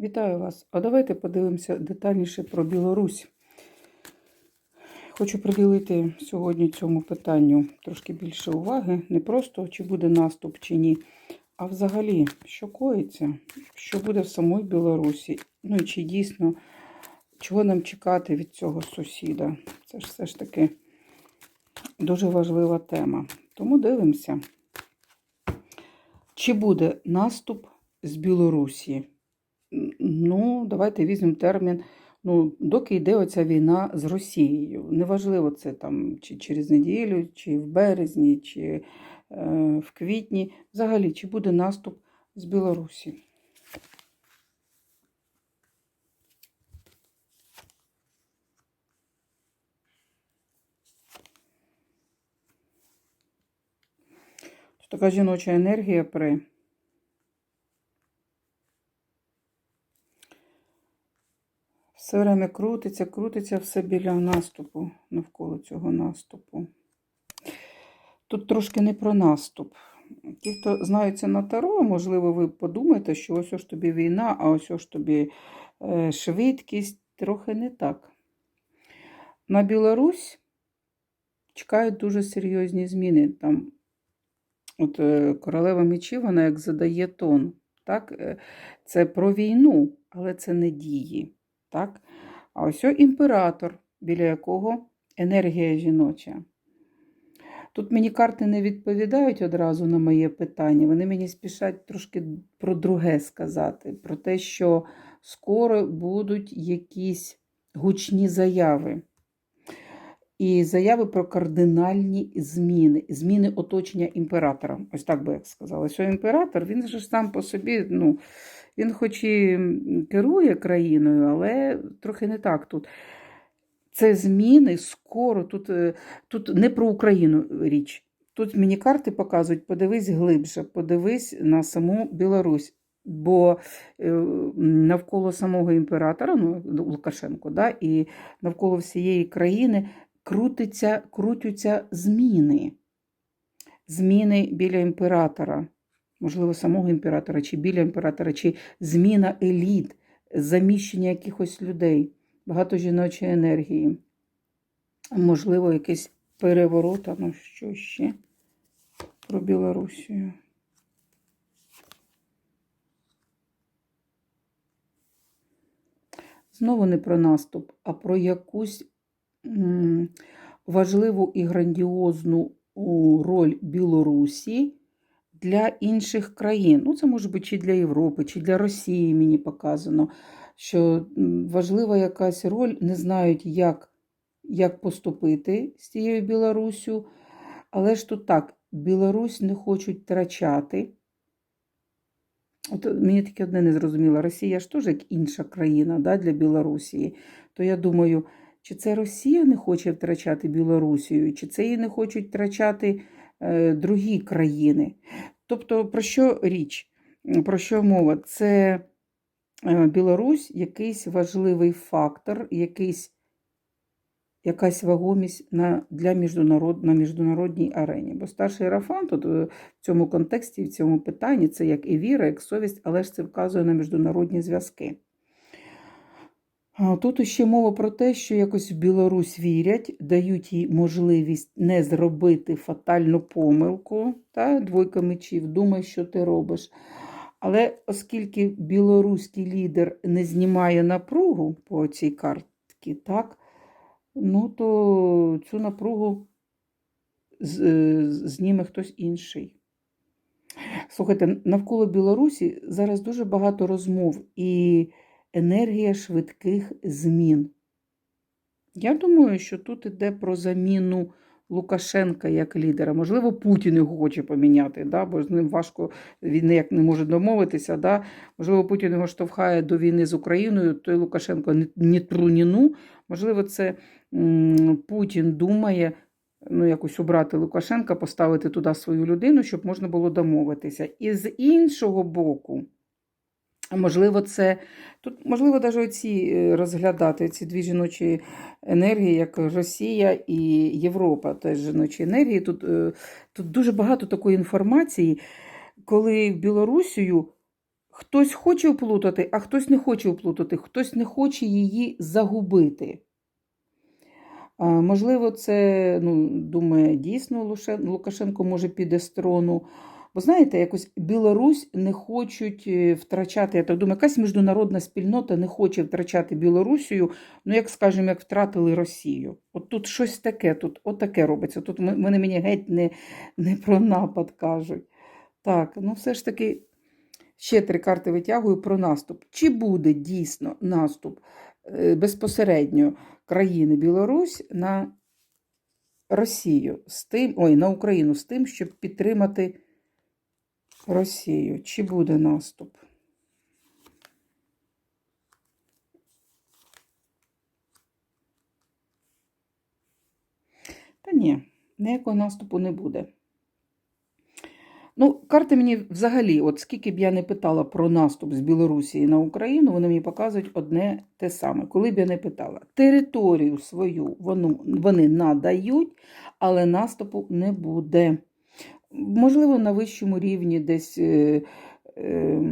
Вітаю вас! А давайте подивимося детальніше про Білорусь. Хочу приділити сьогодні цьому питанню трошки більше уваги. Не просто чи буде наступ, чи ні, а взагалі, що коїться, що буде в самій Білорусі. Ну і чи дійсно, чого нам чекати від цього сусіда. Це ж все ж таки дуже важлива тема. Тому дивимося, чи буде наступ з Білорусі. Ну, давайте візьмемо термін. Ну, доки йде оця війна з Росією. Неважливо, це там чи через неділю, чи в березні, чи е, в квітні. Взагалі, чи буде наступ з Білорусі. Така жіноча енергія при. Все время крутиться, крутиться все біля наступу, навколо цього наступу. Тут трошки не про наступ. Ті, хто знаються на таро, можливо, ви подумаєте, що ось ось тобі війна, а ось ось тобі е, швидкість. Трохи не так. На Білорусь чекають дуже серйозні зміни. Там от е, королева мечів, вона як задає тон. Так? Е, Це про війну, але це не дії. Так? А ось імператор, біля якого енергія жіноча. Тут мені карти не відповідають одразу на моє питання. Вони мені спішать трошки про друге сказати, про те, що скоро будуть якісь гучні заяви. І заяви про кардинальні зміни, зміни оточення імператора. Ось так би я сказала. Що імператор, він ж сам по собі, ну, він хоч і керує країною, але трохи не так тут. Це зміни скоро. Тут, е, тут не про Україну річ. Тут мені карти показують, подивись глибше, подивись на саму Білорусь. Бо е, навколо самого імператора, ну, Лукашенко, да, і навколо всієї країни крутиться, крутяться зміни. Зміни біля імператора, можливо, самого імператора, чи біля імператора, чи зміна еліт, заміщення якихось людей, багато жіночої енергії. Можливо, якийсь переворот, а ну що ще про Білорусію. Знову не про наступ, а про якусь важливу і грандіозну роль Білорусі для інших країн. Ну, це може бути чи для Європи, чи для Росії, мені показано, що важлива якась роль, не знають, як, як поступити з цією Білорусю. Але ж тут так, Білорусь не хочуть втрачати. От мені таке одне не зрозуміло. Росія ж теж як інша країна да, для Білорусі. То я думаю, чи це Росія не хоче втрачати Білорусію, чи це її не хочуть втрачати другі країни. Тобто, про що річ? Про що мова? Це е, Білорусь якийсь важливий фактор, якийсь, якась вагомість на, для міжнарод, на міжнародній арені. Бо старший Рафан тут е, в цьому контексті, в цьому питанні це як і віра, як совість, але ж це вказує на міжнародні зв'язки. Тут ще мова про те, що якось в Білорусь вірять, дають їй можливість не зробити фатальну помилку, та, двойка мечів, думай, що ти робиш. Але оскільки білоруський лідер не знімає напругу по цій картці, так, ну то цю напругу е, зніме хтось інший. Слухайте, навколо Білорусі зараз дуже багато розмов і енергія швидких змін. Я думаю, що тут йде про заміну Лукашенка як лідера. Можливо, Путін його хоче поміняти, да? бо з ним важко, він ніяк не може домовитися. Да? Можливо, Путін його штовхає до війни з Україною, той Лукашенко не, труніну. Можливо, це Путін думає ну, якось убрати Лукашенка, поставити туди свою людину, щоб можна було домовитися. І з іншого боку, можливо, це тут можливо навіть оці е, розглядати ці дві жіночі енергії, як Росія і Європа, теж жіночі енергії. Тут, е, тут дуже багато такої інформації, коли Білорусію Хтось хоче оплутати, а хтось не хоче оплутати, хтось не хоче її загубити. Можливо, це, ну, думає, дійсно Лукашенко може піде з трону. Бо знаєте, якось Білорусь не хочуть е, втрачати, я так думаю, якась міжнародна спільнота не хоче втрачати Білорусію, ну, як скажемо, як втратили Росію. От тут щось таке, тут отаке робиться. Тут вони мені геть не, не про напад кажуть. Так, ну все ж таки, ще три карти витягую про наступ. Чи буде дійсно наступ е, безпосередньо країни Білорусь на Росію з тим, ой, на Україну з тим, щоб підтримати Росію? Чи буде наступ? Та ні, ніякого наступу не буде. Ну, карти мені взагалі, от скільки б я не питала про наступ з Білорусі на Україну, вони мені показують одне те саме. Коли б я не питала, територію свою вони надають, але наступу не буде. Можливо, на вищому рівні десь е, е,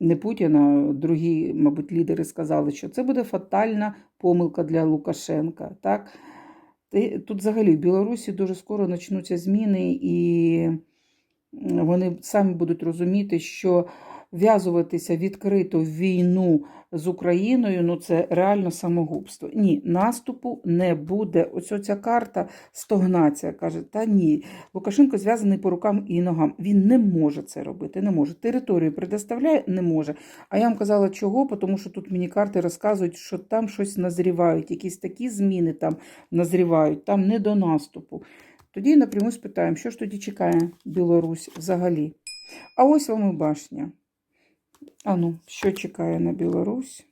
не Путіна, другі, мабуть, лідери сказали, що це буде фатальна помилка для Лукашенка. Так? Тут взагалі в Білорусі дуже скоро почнуться зміни, і вони самі будуть розуміти, що в'язуватися відкрито в війну з Україною ну це реально самогубство. Ні, наступу не буде. Ось оця карта стогнація каже: та ні, Лукашенко зв'язаний по рукам і ногам. Він не може це робити. Не може. Територію предоставляє, не може. А я вам казала, чого, тому що тут мені карти розказують, що там щось назрівають, якісь такі зміни там назрівають, там не до наступу. Тоді напряму спитаємо, що ж тоді чекає Білорусь взагалі. А ось вам і башня. А ну, що чекає на Білорусь?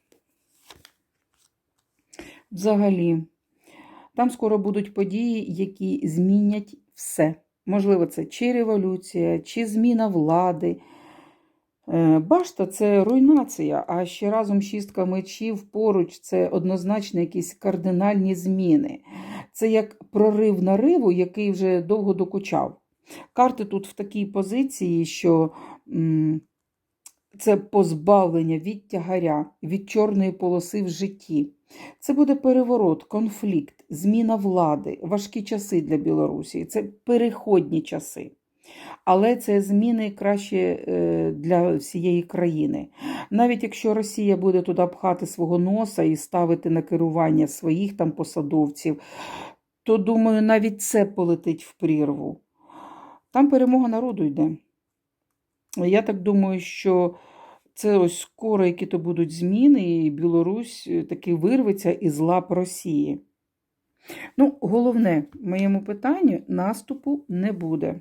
Взагалі, там скоро будуть події, які змінять все. Можливо, це чи революція, чи зміна влади. Е, Башта це руйнація, а ще разом шістка мечів поруч це однозначно якісь кардинальні зміни. Це як прорив нариву, який вже довго докучав. Карти тут в такій позиції, що це позбавлення від тягаря, від чорної полоси в житті. Це буде переворот, конфлікт, зміна влади, важкі часи для Білорусі. Це переходні часи. Але це зміни краще е, для всієї країни. Навіть якщо Росія буде туди пхати свого носа і ставити на керування своїх там посадовців, то думаю, навіть це полетить в прірву. Там перемога народу йде. Я так думаю, що це ось скоро які то будуть зміни, і Білорусь е, таки вирветься із лап Росії. Ну, головне в моєму питанні наступу не буде.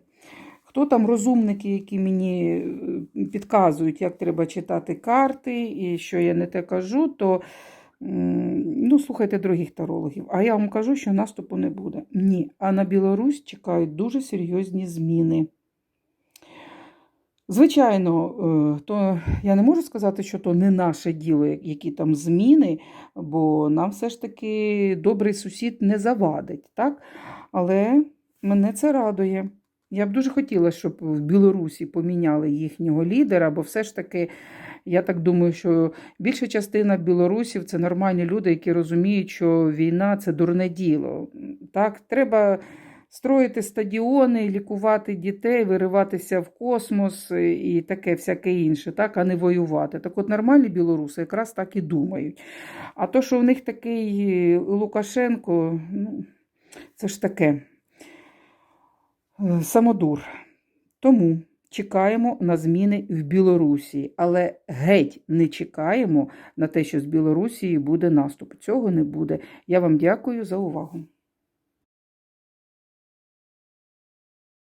Хто там розумники, які мені е, підказують, як треба читати карти, і що я не те кажу, то ну, слухайте других тарологів. А я вам кажу, що наступу не буде. Ні. А на Білорусь чекають дуже серйозні зміни. Звичайно, е, то я не можу сказати, що то не наше діло, які там зміни, бо нам все ж таки добрий сусід не завадить, так? Але мене це радує. Я б дуже хотіла, щоб в Білорусі поміняли їхнього лідера, бо все ж таки, я так думаю, що більша частина білорусів це нормальні люди, які розуміють, що війна це дурне діло. Так, треба строїти стадіони, лікувати дітей, вириватися в космос і таке всяке інше, так, а не воювати. Так от нормальні білоруси якраз так і думають. А то, що в них такий Лукашенко, ну, це ж таке е, самодур. Тому чекаємо на зміни в Білорусі, але геть не чекаємо на те, що з Білорусії буде наступ. Цього не буде. Я вам дякую за увагу.